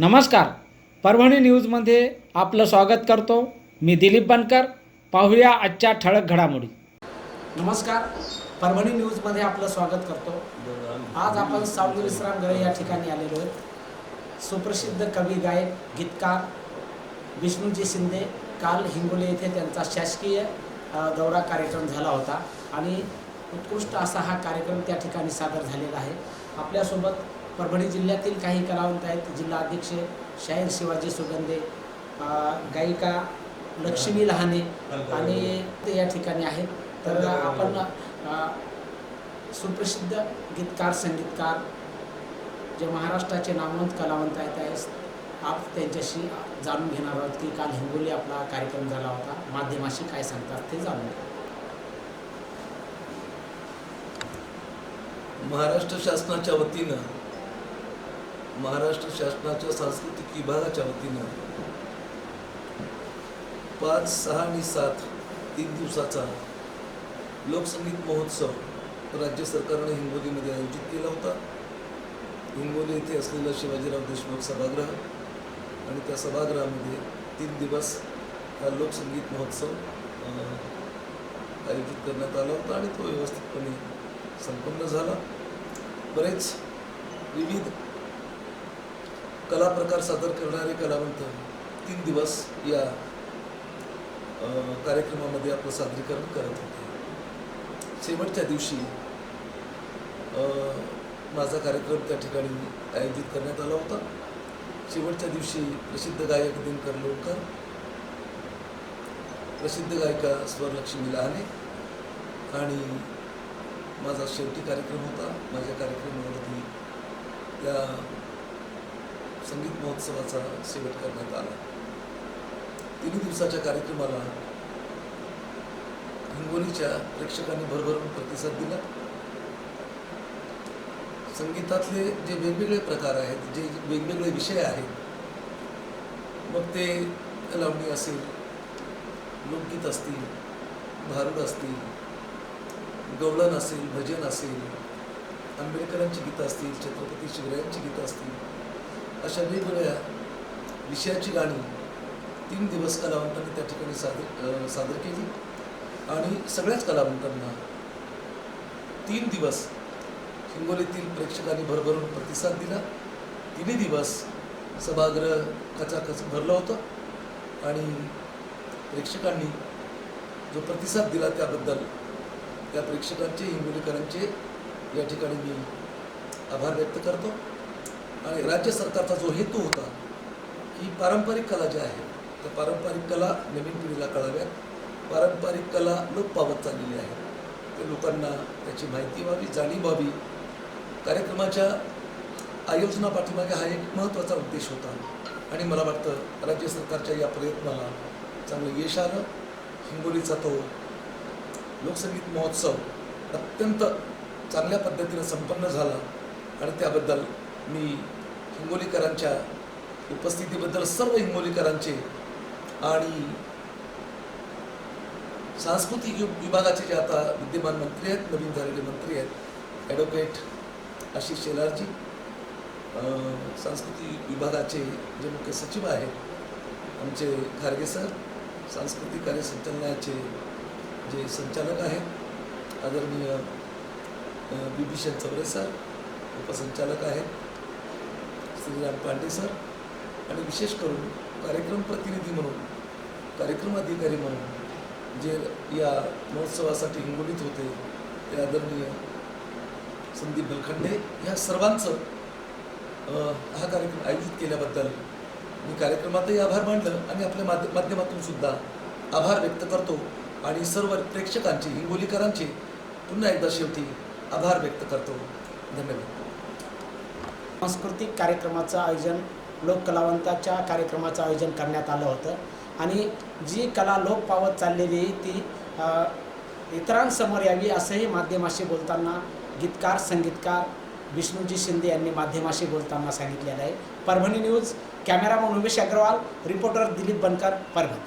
नमस्कार. परभणी न्यूजमध्ये आपलं स्वागत करतो. मी दिलीप बनकर. पाहूया आजच्या ठळक घडामोडी. नमस्कार. परभणी न्यूजमध्ये आपलं स्वागत करतो. आज आपण सावली विश्रामगृह या ठिकाणी आलेलो आहोत. सुप्रसिद्ध कवी गायक गीतकार विष्णूजी शिंदे काल हिंगोली येथे त्यांचा शासकीय दौरा कार्यक्रम झाला होता. आणि उत्कृष्ट असा हा कार्यक्रम त्या ठिकाणी सादर झालेला आहे. आपल्यासोबत परभणी जिल्ह्यातील काही कलावंत आहेत. जिल्हा अध्यक्ष शाहीर शिवाजी सुगंधे गायिका लक्ष्मी लहाने आणि ते या ठिकाणी आहेत. तर आपण सुप्रसिद्ध गीतकार संगीतकार जे महाराष्ट्राचे नामवंत कलावंत आहेत आप त्यांच्याशी जाणून घेणार आहोत की काल हिंगोली आपला कार्यक्रम झाला होता. माध्यमाशी काय सांगतात ते जाणून घ्या. महाराष्ट्र शासनाच्या वतीनं महाराष्ट्र शासनाच्या सांस्कृतिक विभागाच्या वतीनं पाच सहा आणि सात तीन दिवसाचा लोकसंगीत महोत्सव राज्य सरकारने हिंगोलीमध्ये आयोजित केला होता. हिंगोली येथे असलेला शिवाजीराव देशमुख सभागृह आणि त्या सभागृहामध्ये तीन दिवस हा लोकसंगीत महोत्सव आयोजित करण्यात आला होता आणि तो व्यवस्थितपणे संपन्न झाला. बरेच विविध कला प्रकार सादर करणारे कलावंत तीन दिवस या कार्यक्रमामध्ये आपलं सादरीकरण करत होते. शेवटच्या दिवशी माझा कार्यक्रम त्या ठिकाणी आयोजित करण्यात आला होता. शेवटच्या दिवशी प्रसिद्ध गायक दिनकर लोणकर प्रसिद्ध गायिका स्वरलक्ष्मी लहाने आणि माझा शेवटी कार्यक्रम होता. माझ्या कार्यक्रमावरती त्या संगीत महोत्सवाचा शेवट करण्यात आला. तिन्ही दिवसाच्या कार्यक्रमाला हिंगोलीच्या प्रेक्षकांनी भरभरून प्रतिसाद दिला. संगीतातले जे वेगवेगळे प्रकार आहेत जे वेगवेगळे विषय आहेत मग ते लावणी असेल लोकगीत असतील भारुड असतील गवळण असेल भजन असेल आंबेडकरांची गीतं असतील छत्रपती शिवरायांची गीतं असतील अशा वेगवेगळ्या विषयाची गाणी तीन दिवस कलावंतांनी त्या ठिकाणी सादर सादर केली. आणि सगळ्याच कलावंतांना तीन दिवस हिंगोलीतील प्रेक्षकांनी भरभरून प्रतिसाद दिला. तिन्ही दिवस सभागृह खचाखच भरलं होतं. आणि प्रेक्षकांनी जो प्रतिसाद दिला त्याबद्दल त्या प्रेक्षकांचे हिंगोलीकरांचे या ठिकाणी मी आभार व्यक्त करतो. आणि राज्य सरकारचा जो हेतू होता की पारंपरिक कला ज्या आहेत त्या पारंपरिक कला नवीन पिढीला कळाव्यात. पारंपरिक कला लोप पावत चाललेली आहे. ते लोकांना त्याची माहिती व्हावी जाणीव व्हावी. कार्यक्रमाच्या आयोजना पाठीमागे हा एक महत्त्वाचा उद्देश होता. आणि मला वाटतं राज्य सरकारच्या या प्रयत्नाला चांगलं यश आलं. हिंगोलीचा तो लोकसंगीत महोत्सव अत्यंत चांगल्या पद्धतीनं संपन्न झाला. आणि त्याबद्दल मी हिंगोलीकरांच्या उपस्थितीबद्दल सर्व हिंगोलीकरांचे आणि सांस्कृतिक विभागाचे जे आता विद्यमान मंत्री आहेत नवीन झालेले मंत्री आहेत ॲडव्होकेट आशिष शेलारजी सांस्कृतिक विभागाचे जे मुख्य सचिव आहेत आमचे खारगे सर सांस्कृतिक कार्य संचालनाचे जे संचालक आहेत आदरणीय बिभीषण चौरे सर उपसंचालक आहेत श्रीराम पांडे सर आणि विशेष करून कार्यक्रम प्रतिनिधी म्हणून कार्यक्रम अधिकारी म्हणून जे या महोत्सवासाठी हिंगोलीत होते ते आदरणीय संदीप बलखंडे ह्या सर्वांचं हा कार्यक्रम आयोजित केल्याबद्दल मी कार्यक्रमातही आभार मानलं आणि आपल्या माध्य माध्यमातून सुद्धा आभार व्यक्त करतो. आणि सर्व प्रेक्षकांचे हिंगोलीकरांचे पुन्हा एकदा शेवटी आभार व्यक्त करतो. धन्यवाद. सांस्कृतिक कार्यक्रमाचं आयोजन लोककलावंताच्या कार्यक्रमाचं आयोजन करण्यात आलं होतं. आणि जी कला लोप पावत चाललेली आहे ती इतरांसमोर यावी असंही माध्यमाशी बोलताना गीतकार संगीतकार विष्णूजी शिंदे यांनी माध्यमाशी बोलताना सांगितलेलं आहे. Parbhani news cameraman Umesh Agarwal reporter Dilip Bankar Parbhani.